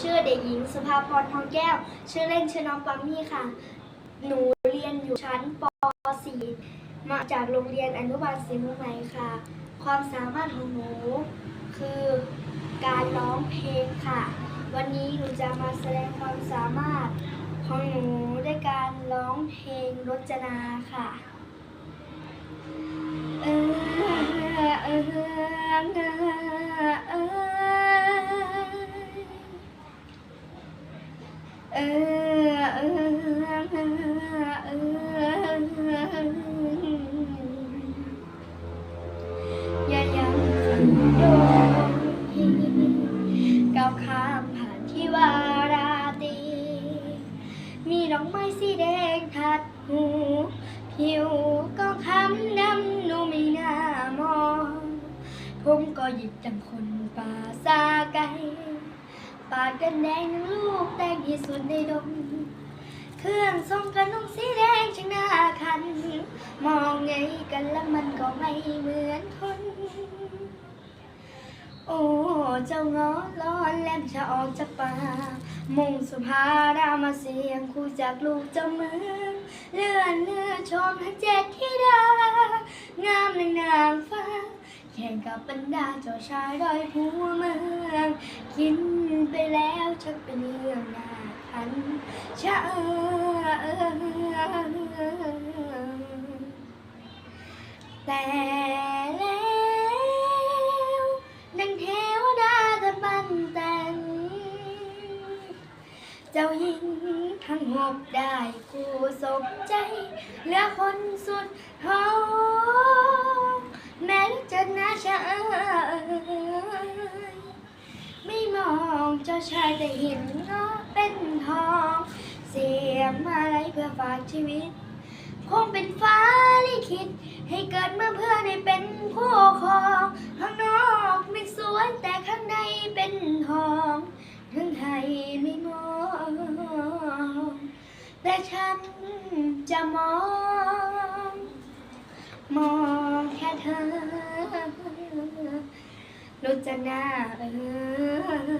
ชื่อเด็กหญิงสุภาพรทองแก้ว ชื่อเล่นชื่อน้องปัมมี่ค่ะ หนูเรียนอยู่ชั้นป .4 มาจากโรงเรียนอนุบาลศรีเมืองใหม่ค่ะ ความสามารถของหนูคือการร้องเพลงค่ะ วันนี้หนูจะมาแสดงความสามารถของหนูด้วยการร้องเพลงรจนาค่ะ ดอกไม้สีแดงทัดหู ผิวก็ค้ำดำหนูไม่น่ามอง ผมก็หยิบดังคนป่าซาไกปากกันแดงทั้งลูกแดงที่สุดในดงเครื่องทรงกระนุ่งสีแดงช่างน่าคัน มองไงกันแล้วมันก็ไม่เหมือนคน โอ้ เจ้าง้อร้อนแลมจะออกจากป่ามุ่งสุภารามาเสียงคู่จากลูกเจ้าเมืองเลื่อนเลือชมทั้งเจ็ดธิดางามในนางฟ้าแข่งกับบรรดาเจ้าชายดอยหัวเมืองกินไปแล้วชักเป็นเรื่องน่าขันชะเอแต่ เจ้าหญิงทั้งหกได้คู่สมใจเหลือคนสุดท้องแม้จะน่าชะเอยไม่มองเจ้าชายแต่เห็นก็เป็นทอง เสียมาอะไรเพื่อฝากชีวิต คงเป็นฟ้าลิขิตให้เกิดมาเพื่อได้เป็นค แต่ฉันจะมอง มองแค่เธอรู้จนาเออ